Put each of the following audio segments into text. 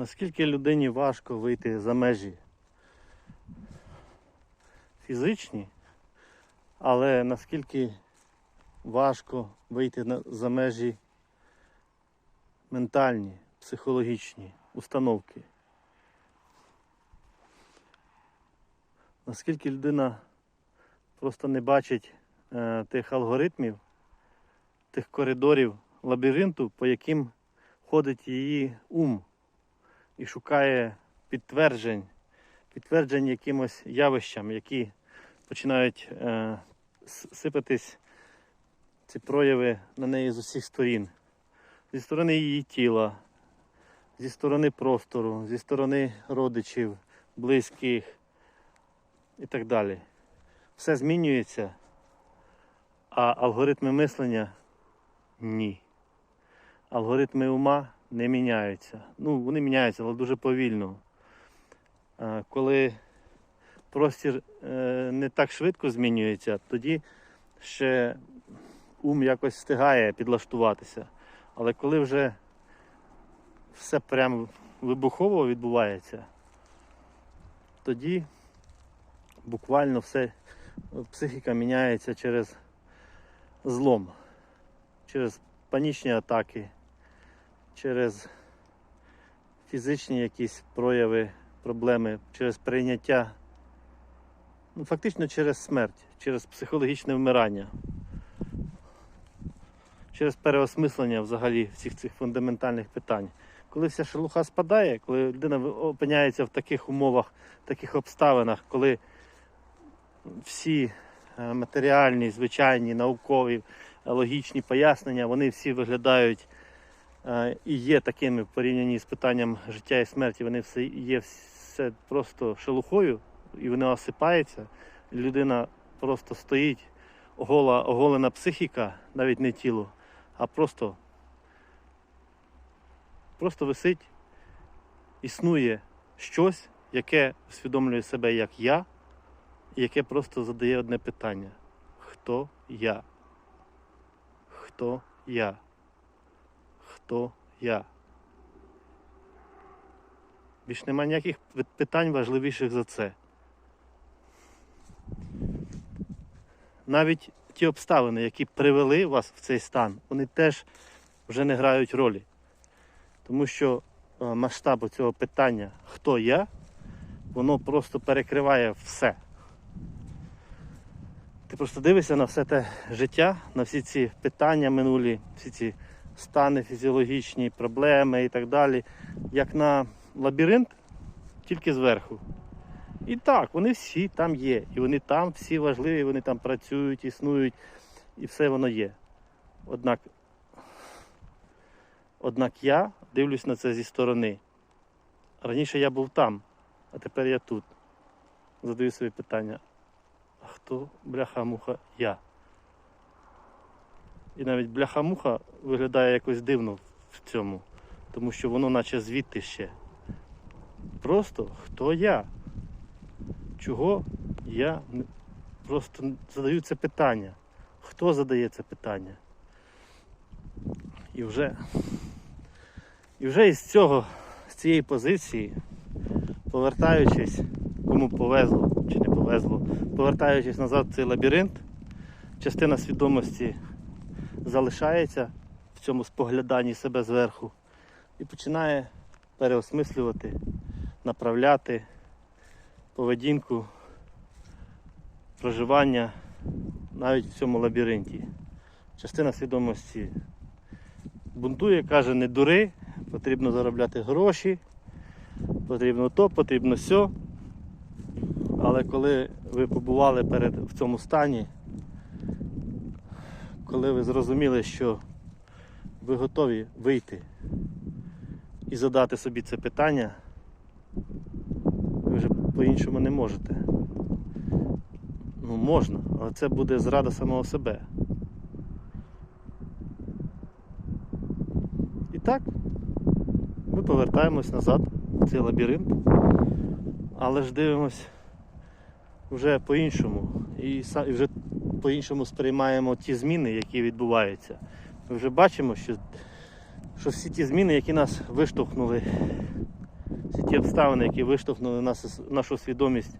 Наскільки людині важко вийти за межі фізичні, але наскільки важко вийти за межі ментальні, психологічні установки. Наскільки людина просто не бачить е, тих алгоритмів, тих коридорів лабіринту, по яким ходить її ум і шукає підтверджень, підтверджень якимось явищам, які починають е, сипатись ці прояви на неї з усіх сторін. Зі сторони її тіла, зі сторони простору, зі сторони родичів, близьких і так далі. Все змінюється, а алгоритми мислення ні. Алгоритми ума не міняються. Ну, вони міняються, але дуже повільно. Коли простір е, не так швидко змінюється, тоді ще ум якось встигає підлаштуватися. Але коли вже все прям вибухово відбувається, тоді буквально все психіка міняється через злом, через панічні атаки, через фізичні якісь прояви, проблеми, через прийняття, ну, фактично через смерть, через психологічне вмирання, через переосмислення взагалі всіх цих фундаментальних питань. Коли вся шелуха спадає, коли людина опиняється в таких умовах, в таких обставинах, коли всі е, матеріальні, звичайні, наукові, логічні пояснення, вони всі виглядають і є такими в порівнянні з питанням життя і смерті. Вони все є все просто шелухою, і вони осипаються. Людина просто стоїть, гола, оголена психіка, навіть не тіло, а просто, просто висить, існує щось, яке усвідомлює себе як я, і яке просто задає одне питання: хто я? Хто я? Хто я? Більш нема ніяких питань важливіших за це. Навіть ті обставини, які привели вас в цей стан, вони теж вже не грають ролі. Тому що е, масштаб цього питання, хто я, воно просто перекриває все. Ти просто дивишся на все те життя, на всі ці питання минулі, всі ці стани фізіологічні, проблеми і так далі, як на лабіринт, тільки зверху. І так, вони всі там є. І вони там всі важливі, вони там працюють, існують, і все воно є. Однак, однак я дивлюсь на це зі сторони. Раніше я був там, а тепер я тут. Задаю собі питання, а хто бляха-муха я? І навіть бляха-муха виглядає якось дивно в цьому, тому що воно наче звідти ще. Просто хто я? Чого я просто задаю це питання? Хто задає це питання? І вже, і вже із цього, з цієї позиції, повертаючись, кому повезло чи не повезло, повертаючись назад в цей лабіринт, частина свідомості залишається в цьому спогляданні себе зверху і починає переосмислювати, направляти поведінку, проживання навіть в цьому лабіринті. Частина свідомості бунтує, каже, не дури, потрібно заробляти гроші, потрібно то, потрібно сьо. Але коли ви побували перед, в цьому стані, коли ви зрозуміли, що ви готові вийти і задати собі це питання, ви вже по-іншому не можете. Ну, можна, але це буде зрада самого себе. І так, ми повертаємось назад в цей лабіринт, але ж дивимось вже по-іншому. І, вже по-іншому сприймаємо ті зміни, які відбуваються. Ми вже бачимо, що, що всі ті зміни, які нас виштовхнули всі ті обставини, які виштовхнули нас, нашу свідомість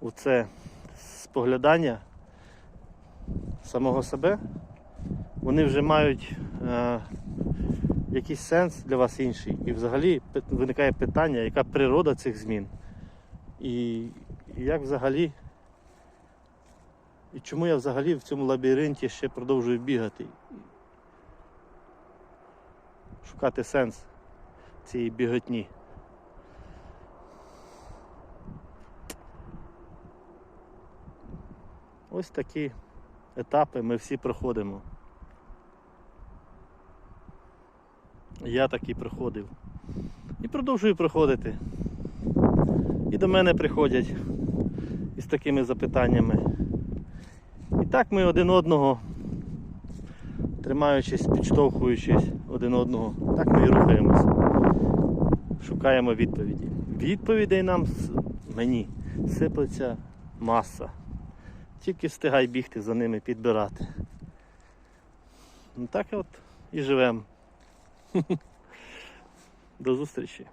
у це споглядання самого себе, вони вже мають е, якийсь сенс для вас інший. І взагалі виникає питання, яка природа цих змін. І, і як взагалі. І чому я взагалі в цьому лабіринті ще продовжую бігати? Шукати сенс цієї біготні. Ось такі етапи ми всі проходимо. Я такі проходив. І продовжую проходити. І до мене приходять із такими запитаннями. І так ми один одного, тримаючись, підштовхуючись один одного, так ми і рухаємося. Шукаємо відповіді. Відповідей нам мені сиплеться маса. Тільки встигай бігти за ними, підбирати. Ну так от і живемо. До зустрічі.